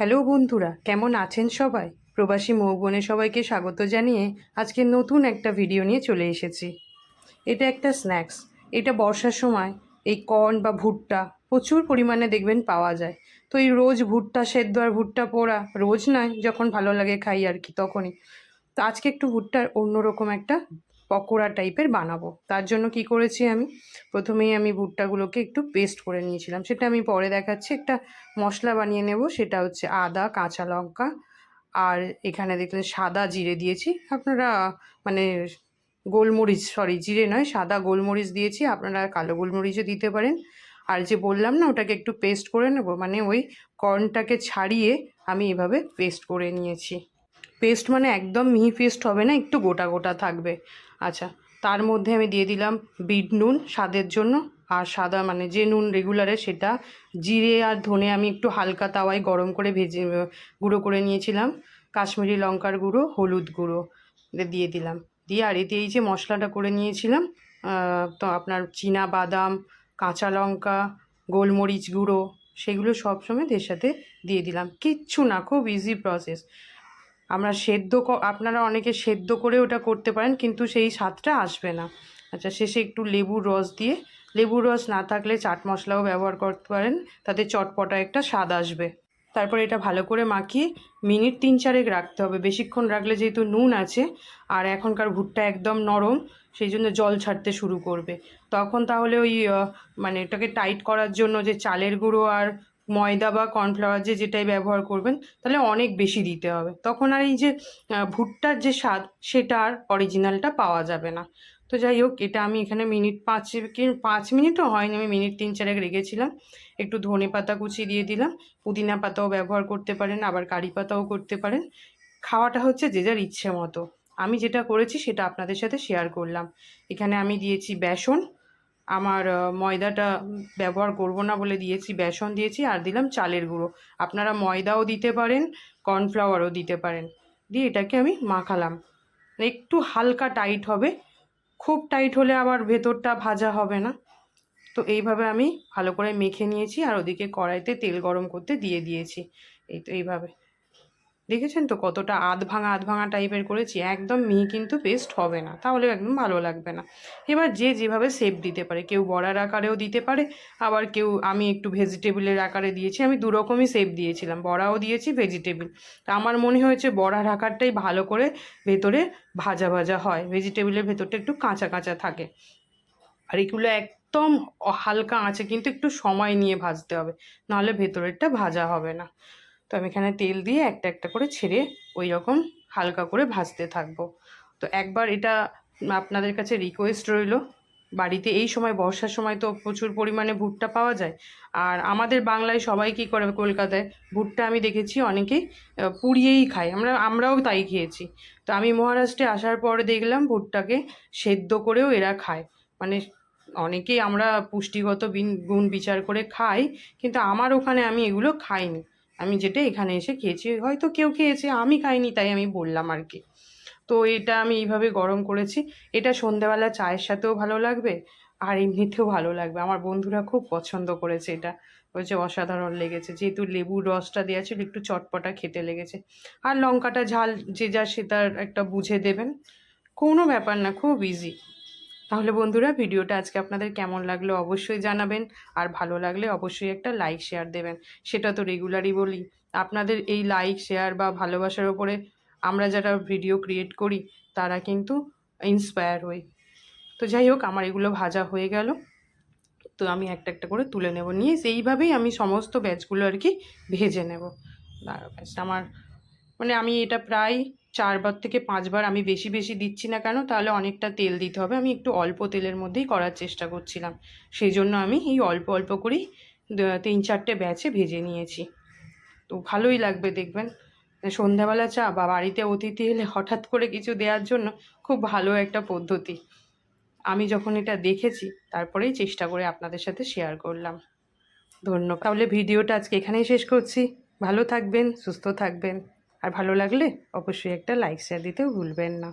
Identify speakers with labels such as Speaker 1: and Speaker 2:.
Speaker 1: Hello বন্ধুরা, কেমন আছেন সবাই? প্রবাসী মৌবনে সবাইকে স্বাগত জানিয়ে আজকে নতুন একটা ভিডিও নিয়ে চলে এসেছি। এটা একটা স্ন্যাক্স এটা বর্ষার সময় এই কর্ন বা ভুট্টা প্রচুর পরিমাণে দেখবেন পাওয়া যায়। তো এই রোজ ভুট্টা সেদ্ধ আর ভুট্টা পোড়া রোজ নয়, যখন ভালো লাগে খাই আর কি, তখনই। তো আজকে একটু ভুট্টার অন্যরকম একটা পকোড়া টাইপের বানাবো। তার জন্য কি করেছি আমি? প্রথমেই আমি ভুট্টাগুলোকে একটু পেস্ট করে নিয়েছিলাম। সেটা আমি পরে দেখাচ্ছি। একটা মশলা বানিয়ে নেব, সেটা হচ্ছে আদা, কাঁচা লঙ্কা, আর এখানে দেখলেন সাদা জিরে দিয়েছি। আপনারা মানে গোলমরিচ সরি জিরে নয়, সাদা গোলমরিচ দিয়েছি। আপনারা কালো গোলমরিচও দিতে পারেন। আর যে বললাম না, ওটাকে একটু পেস্ট করে নেব। মানে ওই কর্নটাকে ছাড়িয়ে আমি এভাবে পেস্ট করে নিয়েছি। পেস্ট মানে একদম মিহি পেস্ট হবে না, একটু গোটা গোটা থাকবে। আচ্ছা তার মধ্যে আমি দিয়ে দিলাম বিট নুন স্বাদের জন্য, আর সাদা মানে যে নুন রেগুলারে সেটা জিরে আর ধনে আমি একটু হালকা তাওয়ায় গরম করে ভেজে, গুঁড়ো করে নিয়েছিলাম। কাশ্মীরি লঙ্কার গুঁড়ো, হলুদ গুঁড়ো দিয়ে দিলাম। দিয়ে আর এতে এই যে মশলাটা করে নিয়েছিলাম তো আপনার চীনা বাদাম, কাঁচা লঙ্কা, গোলমরিচ গুঁড়ো, সেগুলো সবসময় এর সাথে দিয়ে দিলাম। কিচ্ছু না, খুব ইজি প্রসেস আমরা সেদ্ধ আপনারা অনেকে সেদ্ধ করে ওটা করতে পারেন, কিন্তু সেই স্বাদটা আসবে না। আচ্ছা শেষে একটু লেবুর রস দিয়ে, লেবুর রস না থাকলে চাট মশলাও ব্যবহার করতে পারেন, তাতে চটপটা একটা স্বাদ আসবে। তারপর এটা ভালো করে মাখিয়ে মিনিট তিন চারেক রাখতে হবে। বেশিক্ষণ রাখলে যেহেতু নুন আছে, আর এখনকার ভুট্টা একদম নরম, সেই জন্য জল ছাড়তে শুরু করবে। তখন তাহলে ওই মানে এটাকে টাইট করার জন্য যে চালের গুঁড়ো আর ময়দা বা কর্নফ্লাওয়ার যে যেটাই ব্যবহার করবেন, তাহলে অনেক বেশি দিতে হবে। তখন আর এই যে ভুট্টার যে স্বাদ, সেটা আর অরিজিনালটা পাওয়া যাবে না। তো যাই হোক, এটা আমি এখানে মিনিট পাঁচ পাঁচ মিনিটও হয়নি, আমি মিনিট তিন চারেক রেখেছিলাম। একটু ধনে পাতা কুচি দিয়ে দিলাম। পুদিনা পাতাও ব্যবহার করতে পারেন, আবার কারি পাতাও করতে পারেন। খাওয়াটা হচ্ছে যে যার ইচ্ছে মতো। আমি যেটা করেছি, সেটা আপনাদের সাথে শেয়ার করলাম। এখানে আমি দিয়েছি বেসন আমার ময়দাটা ব্যবহার করব না বলে দিয়েছি বেসন দিয়েছি আর দিলাম চালের গুঁড়ো। আপনারা ময়দাও দিতে পারেন কর্নফ্লাওয়ারও দিতে পারেন। দিয়ে এটাকে আমি মাখালাম। একটু হালকা টাইট হবে। খুব টাইট হলে আবার ভেতরটা ভাজা হবে না। তো এইভাবে আমি ভালো করে মেখে নিয়েছি আর ওদিকে কড়াইতে তেল গরম করতে দিয়ে দিয়েছি। এই তো এইভাবে। দেখেছেন তো কতটা আধ ভাঙা আধ ভাঙা টাইপের করেছি? একদম মিহি কিন্তু পেস্ট হবে না তাহলে একদম ভালো লাগবে না। এবার যে যেভাবে শেপ দিতে পারে, কেউ বড়ার আকারেও দিতে পারে, আবার কেউ আমি একটু ভেজিটেবিলের আকারে দিয়েছি, আমি দু রকমই শেপ দিয়েছিলাম, বড়াও দিয়েছি ভেজিটেবিল তা আমার মনে হয়েছে বড়ার আকারটাই ভালো করে ভেতরে ভাজা ভাজা হয় ভেজিটেবিলের ভেতরটা একটু কাঁচা কাঁচা থাকে। আর এগুলো একদম হালকা আঁচে কিন্তু একটু সময় নিয়ে ভাজতে হবে, নাহলে ভেতরেরটা ভাজা হবে না। তো আমি এখানে তেল দিয়ে একটা একটা করে ছেড়ে ওই রকম হালকা করে ভাজতে থাকব। তো একবার এটা আপনাদের কাছে রিকোয়েস্ট রইল, বাড়িতে এই সময় বর্ষার সময় তো প্রচুর পরিমাণে ভুট্টা পাওয়া যায়। আর আমাদের বাংলায় সবাই কী করে কলকাতায়? ভুট্টা আমি দেখেছি অনেকেই পুড়িয়েই খায়। আমরা, আমরাও তাই খেয়েছি। তো আমি মহারাষ্ট্রে আসার পরে দেখলাম ভুট্টাকে সেদ্ধ করেও এরা খায়। মানে অনেকেই আমরা পুষ্টিগত গুণ বিচার করে খাই, কিন্তু আমার ওখানে আমি এগুলো খাইনি। আমি যেটা এখানে এসে খেয়েছি, হয়তো কেউ খেয়েছে, আমি খাইনি তাই আমি বললাম আর কি। তো এটা আমি এইভাবে গরম করেছি। এটা সন্ধেবেলা চায়ের সাথেও ভালো লাগবে, আর এমনিতেও ভালো লাগবে। আমার বন্ধুরা খুব পছন্দ করেছে এটা। বলছে, অসাধারণ লেগেছে। যেহেতু লেবুর রসটা দেওয়া ছিল, একটু চটপটা খেতে লেগেছে। আর লঙ্কাটা ঝাল, যে যা সে তার একটা বুঝে দেবেন। কোনো ব্যাপার না, খুব ইজি তাহলে বন্ধুরা ভিডিওটা আজকে আপনাদের কেমন লাগল অবশ্যই জানাবেন, আর ভালো লাগলে অবশ্যই একটা লাইক শেয়ার দেবেন। সেটা তো রেগুলারই বলি। আপনাদের এই লাইক শেয়ার বা ভালোবাসার ওপরে আমরা যারা ভিডিও ক্রিয়েট করি, তারা কিন্তু ইন্সপায়ার হই। তো যাই হোক, আমার এগুলো ভাজা হয়ে গেল। তো আমি একটা একটা করে তুলে নেব। নিয়ে সেইভাবেই আমি সমস্ত ব্যাচগুলো আর কি ভেজে নেব। আমার মানে আমি এটা প্রায় চারবার থেকে পাঁচবার আমি বেশি বেশি দিচ্ছি না কেন, তাহলে অনেকটা তেল দিতে হবে। আমি একটু অল্প তেলের মধ্যেই করার চেষ্টা করছিলাম। সেই জন্য আমি এই অল্প অল্প করেই তিন চারটে ব্যাচে ভেজে নিয়েছি। তো ভালোই লাগবে দেখবেন। সন্ধ্যাবেলা চা বা বাড়িতে অতিথি এলে হঠাৎ করে কিছু দেওয়ার জন্য খুব ভালো একটা পদ্ধতি। আমি যখন এটা দেখেছি, তারপরেই চেষ্টা করে আপনাদের সাথে শেয়ার করলাম। ধন্যবাদ। তাহলে ভিডিওটা আজকে এখানেই শেষ করছি। ভালো থাকবেন, সুস্থ থাকবেন। আর ভালো লাগলে অবশ্যই একটা লাইক শেয়ার দিতেও ভুলবেন না।